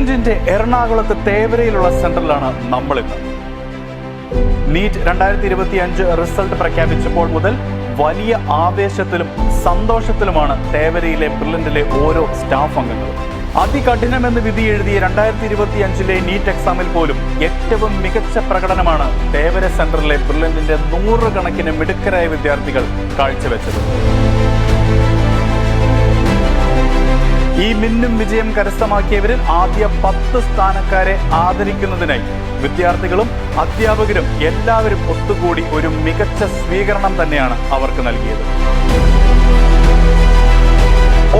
ബ്രില്യന്റിന്റെ എറണാകുളത്ത് തേവരയിലുള്ള സെന്ററിലാണ് നമ്മളിന്ന്. നീറ്റ് രണ്ടായിരത്തി ഇരുപത്തി അഞ്ച് റിസൾട്ട് പ്രഖ്യാപിച്ചപ്പോൾ മുതൽ വലിയ ആവേശത്തിലും സന്തോഷത്തിലുമാണ് തേവരയിലെ ബ്രില്യന്റിലെ ഓരോ സ്റ്റാഫ് അംഗങ്ങളും. അതികഠിനമെന്ന് വിധി എഴുതിയ രണ്ടായിരത്തി ഇരുപത്തി അഞ്ചിലെ നീറ്റ് എക്സാമിൽ പോലും ഏറ്റവും മികച്ച പ്രകടനമാണ് തേവര സെന്ററിലെ ബ്രില്യന്റിന്റെ നൂറുകണക്കിന് മിടുക്കരായ വിദ്യാർത്ഥികൾ കാഴ്ചവെച്ചത്. ഈ മിന്നും വിജയം കരസ്ഥമാക്കിയവരിൽ ആദ്യ പത്ത് സ്ഥാനക്കാരെ ആദരിക്കുന്നതിനായി വിദ്യാർത്ഥികളും അധ്യാപകരും എല്ലാവരും ഒത്തുകൂടി ഒരു മികച്ച സ്വീകരണം തന്നെയാണ് അവർക്ക് നൽകിയത്.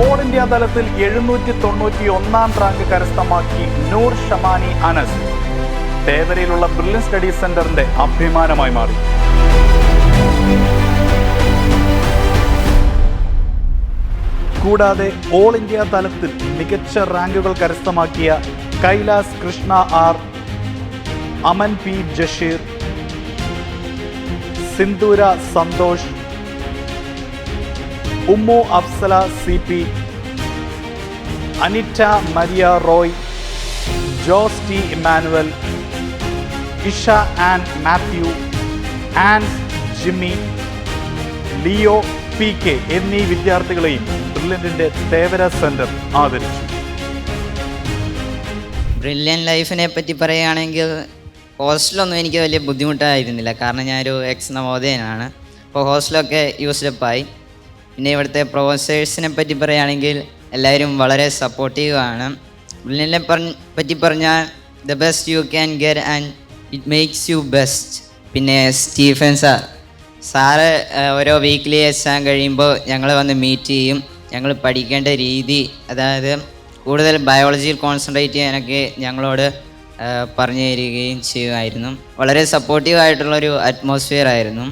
ഓൾ ഇന്ത്യ തലത്തിൽ എഴുന്നൂറ്റി തൊണ്ണൂറ്റി ഒന്നാം റാങ്ക് കരസ്ഥമാക്കി നൂർ ഷമാനി അനസ്. തേവരയിലുള്ള ബ്രില്യൻ സ്റ്റഡീസ് സെന്ററിന്റെ അഭിമാനമായി മാറി. കൂടാതെ ഓൾ ഇന്ത്യ തലത്തിൽ മികച്ച റാങ്കുകൾ കരസ്ഥമാക്കിയ Kailas Krishna R Aman P Jasheer Sindhura Santhosh Ummu Afsala C P Anitta Maria Roy Jose T Emmanuel Isha and Mathew and Jimmy Leo P K എന്നീ വിദ്യാർത്ഥികളെയും ബ്രില്യന്റിന്റെ തേവര സെന്റർ ആദരിച്ചു. ബ്രില്യൻ ലൈഫിനെ പറ്റി പറയുകയാണെങ്കിൽ ഹോസ്റ്റലൊന്നും എനിക്ക് വലിയ ബുദ്ധിമുട്ടായിരുന്നില്ല. കാരണം ഞാനൊരു എക്സ് നവോദയനാണ്. അപ്പോൾ ഹോസ്റ്റലൊക്കെ യൂസ്ഡപ്പായി പിന്നെ ഇവിടുത്തെ പ്രൊഫസേഴ്സിനെ പറ്റി പറയുകയാണെങ്കിൽ എല്ലാവരും വളരെ സപ്പോർട്ടീവാണ് ബ്രില്യനെ പറ്റി പറഞ്ഞാൽ the best you can get and it makes you best പിന്നെ സ്റ്റീഫൻ സാർ സാറ് ഓരോ വീക്കിലി എക്സാം കഴിയുമ്പോൾ ഞങ്ങൾ വന്ന് മീറ്റ് ചെയ്യും. ഞങ്ങൾ പഠിക്കേണ്ട രീതി അതായത് കൂടുതൽ ബയോളജിയിൽ കോൺസെൻട്രേറ്റ് ചെയ്യാനൊക്കെ ഞങ്ങളോട് പറഞ്ഞു തരികയും ചെയ്യുമായിരുന്നു. വളരെ സപ്പോർട്ടീവ് ആയിട്ടുള്ളൊരു അറ്റ്മോസ്ഫിയർ ആയിരുന്നു.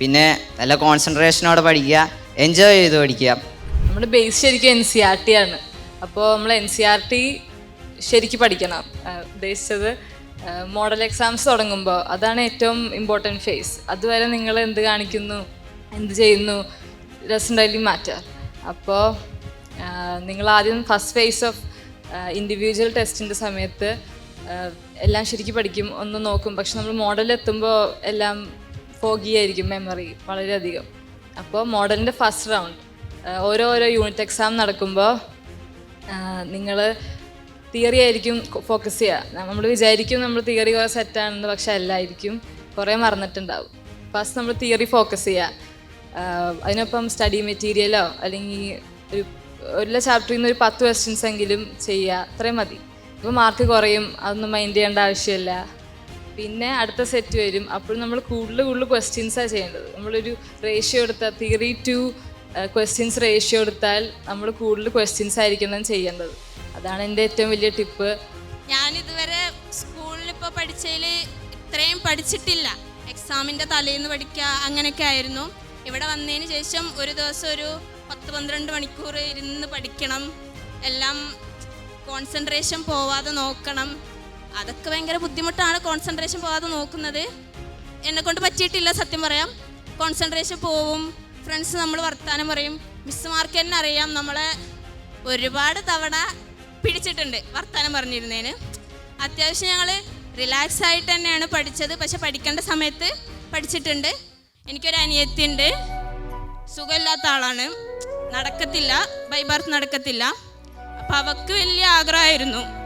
പിന്നെ നല്ല കോൺസെൻട്രേഷനോടെ പഠിക്കുക എൻജോയ് ചെയ്ത് പഠിക്കുക. നമ്മുടെ ബേസ് ശരിക്കും എൻ സി ആർ ടി ആണ്. അപ്പോൾ നമ്മൾ എൻ സി ആർ ടി ശരിക്കും പഠിക്കണം. ഉദ്ദേശിച്ചത് മോഡൽ എക്സാംസ് തുടങ്ങുമ്പോൾ അതാണ് ഏറ്റവും ഇമ്പോർട്ടന്റ് ഫേസ് അതുവരെ നിങ്ങൾ എന്ത് കാണിക്കുന്നു? എന്ത് ചെയ്യുന്നു? ഡസന്റ് മാറ്റർ അപ്പോൾ നിങ്ങൾ ആദ്യം ഫസ്റ്റ് ഫേസ് ഓഫ് ഇൻഡിവിജ്വൽ ടെസ്റ്റിന്റെ സമയത്ത് എല്ലാം ശരിക്കും പഠിക്കും ഒന്ന് നോക്കും. പക്ഷെ നമ്മൾ മോഡൽ എത്തുമ്പോൾ എല്ലാം ഫോഗിയായിരിക്കും മെമ്മറി വളരെയധികം. അപ്പോൾ മോഡലിന്റെ ഫസ്റ്റ് റൗണ്ട് ഓരോ ഓരോ യൂണിറ്റ് എക്സാം നടക്കുമ്പോൾ നിങ്ങൾ തിയറി ആയിരിക്കും ഫോക്കസ് ചെയ്യുക നമ്മൾ വിചാരിക്കും നമ്മൾ തിയറി കുറേ സെറ്റാണെന്ന് പക്ഷെ അല്ലായിരിക്കും. കുറേ മറന്നിട്ടുണ്ടാവും. ഫസ്റ്റ് നമ്മൾ തിയറി ഫോക്കസ് ചെയ്യുക അതിനൊപ്പം സ്റ്റഡി മെറ്റീരിയലോ അല്ലെങ്കിൽ ഒരു എല്ലാ ചാപ്റ്ററിൽ നിന്ന് ഒരു പത്ത് ക്വസ്റ്റ്യൻസ് എങ്കിലും ചെയ്യുക അത്രയും മതി. ഇപ്പോൾ മാർക്ക് കുറയും അതൊന്നും മൈൻഡ് ചെയ്യേണ്ട ആവശ്യമില്ല. പിന്നെ അടുത്ത സെറ്റ് വരും. അപ്പോൾ നമ്മൾ കൂടുതൽ കൂടുതൽ ക്വസ്റ്റ്യൻസാണ് ചെയ്യേണ്ടത്. നമ്മളൊരു റേഷ്യോ എടുത്താൽ തിയറി ടു ക്വസ്റ്റ്യൻസ് റേഷ്യോ എടുത്താൽ നമ്മൾ കൂടുതൽ ക്വസ്റ്റ്യൻസ് ആയിരിക്കണം ചെയ്യേണ്ടത്. അതാണ് എന്റെ ഏറ്റവും വലിയ ടിപ്പ്. ഞാൻ ഇതുവരെ സ്കൂളിൽ ഇപ്പോൾ പഠിച്ചതിൽ ഇത്രയും പഠിച്ചിട്ടില്ല. എക്സാമിന്റെ തലേന്ന് പഠിക്കുക അങ്ങനെയൊക്കെ ആയിരുന്നു. ഇവിടെ വന്നതിന് ശേഷം ഒരു ദിവസം ഒരു പത്ത് പന്ത്രണ്ട് മണിക്കൂർ ഇരുന്ന് പഠിക്കണം. എല്ലാം കോൺസെൻട്രേഷൻ പോവാതെ നോക്കണം. അതൊക്കെ ഭയങ്കര ബുദ്ധിമുട്ടാണ് കോൺസെൻട്രേഷൻ പോവാതെ നോക്കുന്നത്. എന്നെ കൊണ്ട് പറ്റിയിട്ടില്ല സത്യം പറയാം. കോൺസെൻട്രേഷൻ പോവും ഫ്രണ്ട്സ് നമ്മൾ വർത്താനം പറയും. മിസ്സുമാർക്ക് തന്നെ അറിയാം നമ്മളെ ഒരുപാട് തവണ പിടിച്ചിട്ടുണ്ട്. വർത്താനം പറഞ്ഞിരുന്നതിന് അത്യാവശ്യം ഞങ്ങൾ റിലാക്സ് ആയിട്ട് തന്നെയാണ് പഠിച്ചത്. പക്ഷെ പഠിക്കേണ്ട സമയത്ത് പഠിച്ചിട്ടുണ്ട്. എനിക്കൊരു അനിയത്തിയുണ്ട് സുഖമില്ലാത്ത ആളാണ്. നടക്കത്തില്ല. ബൈബർത്ത് നടക്കത്തില്ല. അപ്പം അവക്ക് വലിയ ആഗ്രഹമായിരുന്നു.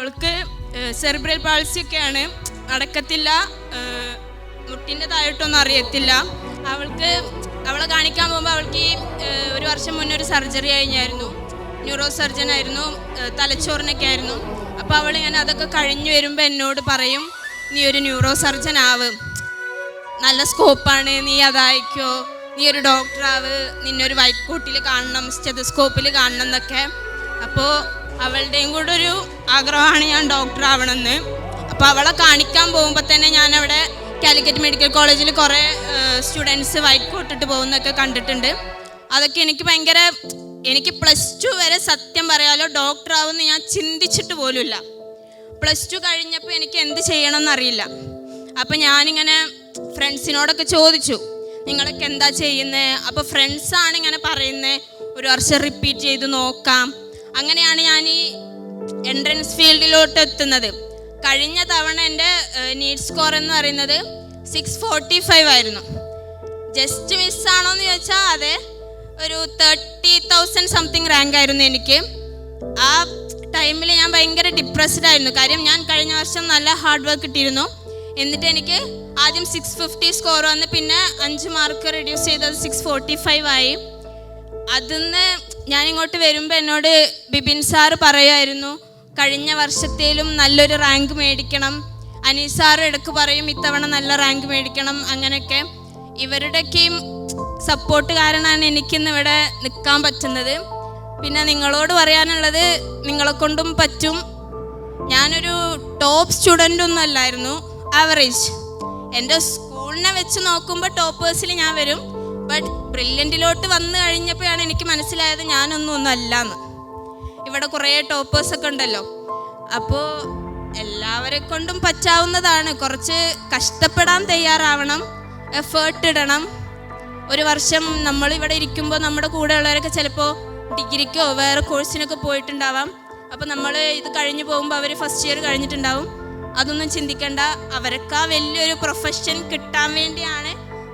അവൾക്ക് സെർബ്രൽ പാൾസി ഒക്കെയാണ്. നടക്കത്തില്ല ഏഹ്, മുട്ടിന്റെ താഴോട്ടൊന്നും അറിയത്തില്ല. അവൾക്ക് അവളെ കാണിക്കാൻ പോകുമ്പോൾ അവൾക്ക് ഈ ഒരു വർഷം മുന്നേ ഒരു സർജറി കഴിഞ്ഞായിരുന്നു. ന്യൂറോ സർജൻ ആയിരുന്നു തലച്ചോറിനൊക്കെ ആയിരുന്നു. അപ്പോൾ അവൾ ഞാൻ അതൊക്കെ കഴിഞ്ഞു വരുമ്പോൾ എന്നോട് പറയും നീ ഒരു ന്യൂറോ സർജൻ ആവ്. നല്ല സ്കോപ്പാണ് നീ അതായിക്കോ. നീ ഒരു ഡോക്ടറാവ് നിന്നെ ഒരു വൈറ്റ് കോട്ടിൽ കാണണം സ്റ്റെതസ്കോപ്പിൽ കാണണം എന്നൊക്കെ. അപ്പോൾ അവളുടെയും കൂടെ ഒരു ആഗ്രഹമാണ് ഞാൻ ഡോക്ടർ ആവണമെന്ന്. അപ്പോൾ അവളെ കാണിക്കാൻ പോകുമ്പോൾ തന്നെ ഞാൻ അവിടെ കാലിക്കറ്റ് മെഡിക്കൽ കോളേജിൽ കുറേ സ്റ്റുഡൻസ് വൈറ്റ് കോട്ടിട്ട് പോകുന്നതൊക്കെ കണ്ടിട്ടുണ്ട്. അതൊക്കെ എനിക്ക് ഭയങ്കര എനിക്ക് പ്ലസ് ടു വരെ സത്യം പറയാലോ ഡോക്ടർ ആവുമെന്ന് ഞാൻ ചിന്തിച്ചിട്ട് പോലുമില്ല. പ്ലസ് ടു കഴിഞ്ഞപ്പോൾ എനിക്ക് എന്ത് ചെയ്യണമെന്ന് അറിയില്ല. അപ്പം ഞാനിങ്ങനെ ഫ്രണ്ട്സിനോടൊക്കെ ചോദിച്ചു നിങ്ങളൊക്കെ എന്താ ചെയ്യുന്നത് അപ്പോൾ ഫ്രണ്ട്സാണ് ഇങ്ങനെ പറയുന്നത് ഒരു വർഷം റിപ്പീറ്റ് ചെയ്ത് നോക്കാം. അങ്ങനെയാണ് ഞാൻ ഈ എൻട്രൻസ് ഫീൽഡിലോട്ട് എത്തുന്നത് കഴിഞ്ഞ തവണ എന്റെ നീഡ് സ്കോർ എന്ന് പറയുന്നത് സിക്സ് ഫോർട്ടി ഫൈവ് ആയിരുന്നു. ജസ്റ്റ് മിസ്സാണോ എന്ന് ചോദിച്ചാൽ അതെ ഒരു തേർട്ടി തൗസൻഡ് സംതിങ് റാങ്ക് ആയിരുന്നു എനിക്ക്. ആ ടൈമിൽ ഞാൻ ഭയങ്കര ഡിപ്രസ്ഡ് ആയിരുന്നു. കാര്യം ഞാൻ കഴിഞ്ഞ വർഷം നല്ല ഹാർഡ് വർക്ക് ഇട്ടിരുന്നു. എന്നിട്ട് എനിക്ക് ആദ്യം സിക്സ് ഫിഫ്റ്റി സ്കോർ വന്ന് പിന്നെ അഞ്ച് മാർക്ക് റെഡ്യൂസ് ചെയ്തത് സിക്സ് ഫോർട്ടി ഫൈവ് ആയി. അതിന്ന് ഞാൻ ഇങ്ങോട്ട് വരുമ്പോൾ എന്നോട് ബിബിൻ സാറ് പറയുമായിരുന്നു കഴിഞ്ഞ വർഷത്തേലും നല്ലൊരു റാങ്ക് മേടിക്കണം. അനീസ് സാർ ഇടയ്ക്ക് പറയും ഇത്തവണ നല്ല റാങ്ക് മേടിക്കണം അങ്ങനെയൊക്കെ. ഇവരുടെയൊക്കെയും സപ്പോർട്ട് കാരണമാണ് എനിക്കിന്ന് ഇവിടെ നിൽക്കാൻ പറ്റുന്നത്. പിന്നെ നിങ്ങളോട് പറയാനുള്ളത് നിങ്ങളെ കൊണ്ടും പറ്റും. ഞാനൊരു ടോപ്പ് സ്റ്റുഡന്റ് ഒന്നും അല്ലായിരുന്നു ആവറേജ്. എന്റെ സ്കൂളിനെ വെച്ച് നോക്കുമ്പോൾ ടോപ്പേഴ്സിൽ ഞാൻ വരും ബട്ട് ബ്രില്യന്റിലോട്ട് വന്നു കഴിഞ്ഞപ്പോഴാണ് എനിക്ക് മനസ്സിലായത് ഞാനൊന്നും ഒന്നും അല്ലാന്ന്. ഇവിടെ കുറേ ടോപ്പേഴ്സൊക്കെ ഉണ്ടല്ലോ. അപ്പോൾ എല്ലാവരെ കൊണ്ടും പറ്റാവുന്നതാണ്. കുറച്ച് കഷ്ടപ്പെടാൻ തയ്യാറാവണം. എഫേർട്ട് ഇടണം. ഒരു വർഷം നമ്മൾ ഇവിടെ ഇരിക്കുമ്പോൾ നമ്മുടെ കൂടെ ഉള്ളവരൊക്കെ ചിലപ്പോൾ ഡിഗ്രിക്കോ വേറെ കോഴ്സിനൊക്കെ പോയിട്ടുണ്ടാവാം. അപ്പോൾ നമ്മൾ ഇത് കഴിഞ്ഞ് പോകുമ്പോൾ അവർ ഫസ്റ്റ് ഇയർ കഴിഞ്ഞിട്ടുണ്ടാവും. അതൊന്നും ചിന്തിക്കേണ്ട. അവർക്ക് വലിയൊരു പ്രൊഫഷൻ കിട്ടാൻ വേണ്ടിയാണ്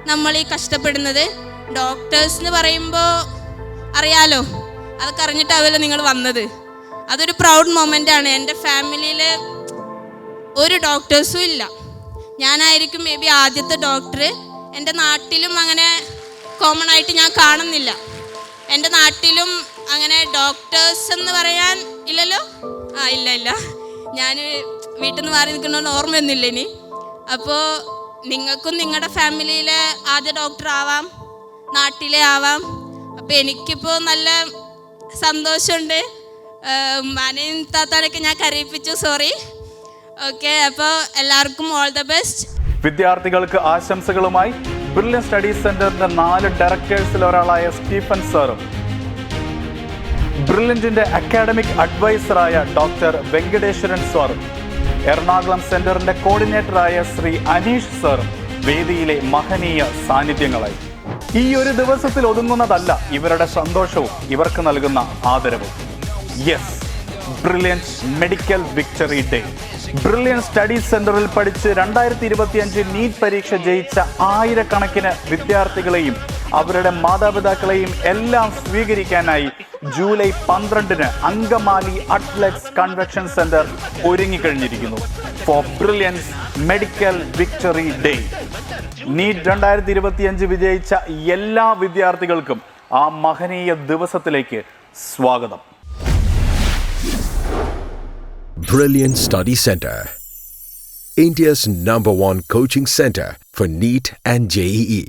നമ്മൾ ഈ കഷ്ടപ്പെടുന്നത്. ഡോക്ടേഴ്സ് എന്ന് പറയുമ്പോൾ അറിയാലോ അതൊക്കെ അറിഞ്ഞിട്ടാവല്ലോ നിങ്ങൾ വന്നത്. അതൊരു പ്രൗഡ് മൊമെന്റ് ആണ്. എന്റെ ഫാമിലിയിൽ ഒരു ഡോക്ടേഴ്സും ഇല്ല. ഞാനായിരിക്കും മേ ബി ആദ്യത്തെ ഡോക്ടർ എന്റെ നാട്ടിലും അങ്ങനെ കോമൺ ആയിട്ട് ഞാൻ കാണുന്നില്ല. എന്റെ നാട്ടിലും അങ്ങനെ ഡോക്ടേഴ്സ് എന്ന് പറയാൻ ഇല്ലല്ലോ? ആ ഇല്ല ഇല്ല. ഞാൻ വീട്ടിൽ നിന്ന് മാറി നിൽക്കണമെന്ന് ഓർമ്മയൊന്നുമില്ല ഇനി. അപ്പോൾ നിങ്ങൾക്കും നിങ്ങളുടെ ഫാമിലിയിലെ ആദ്യ ഡോക്ടർ ആവാം. നാട്ടിലെ ആവാം അപ്പോൾ എനിക്കിപ്പോൾ നല്ല സന്തോഷമുണ്ട്. മനയും താത്താടൊക്കെ ഞാൻ കരയിപ്പിച്ചു. സോറി ഓക്കെ അപ്പോൾ എല്ലാവർക്കും ഓൾ ദ ബെസ്റ്റ് വിദ്യാർത്ഥികൾക്ക് ആശംസകളുമായി ബ്രില്യൻ സ്റ്റഡീസ് സെന്ററിന്റെ നാല് ഡയറക്ടേഴ്സിൽ ഒരാളായ സ്റ്റീഫൻ സാറും ബ്രില്യന്റിന്റെ അക്കാഡമിക് അഡ്വൈസറായ ഡോക്ടർ വെങ്കടേശ്വരൻ സാറും എറണാകുളം സെന്ററിന്റെ കോർഡിനേറ്ററായ ശ്രീ അനീഷ് സാറും വേദിയിലെ മഹനീയ സാന്നിധ്യങ്ങളായി. ഈ ഒരു ദിവസത്തിൽ ഒതുങ്ങുന്നതല്ല ഇവരുടെ സന്തോഷവും ഇവർക്ക് നൽകുന്ന ആദരവും. Yes Brilliant's medical victory day Brilliant studies സെന്ററിൽ പഠിച്ച് രണ്ടായിരത്തി ഇരുപത്തിയഞ്ച് നീറ്റ് പരീക്ഷ ജയിച്ച ആയിരക്കണക്കിന് വിദ്യാർത്ഥികളെയും അവരുടെ മാതാപിതാക്കളെയും എല്ലാം സ്വീകരിക്കാനായി ജൂലൈ പന്ത്രണ്ടിന് Angamaly athletes convention centre ഒരുങ്ങിക്കഴിഞ്ഞിരിക്കുന്നു for Brilliant's medical victory day NEET രണ്ടായിരത്തി ഇരുപത്തിയഞ്ച് വിജയിച്ച എല്ലാ വിദ്യാർത്ഥികൾക്കും ആ മഹനീയ ദിവസത്തിലേക്ക് സ്വാഗതം Brilliant Study Center. India's number one coaching center for NEET and JEE.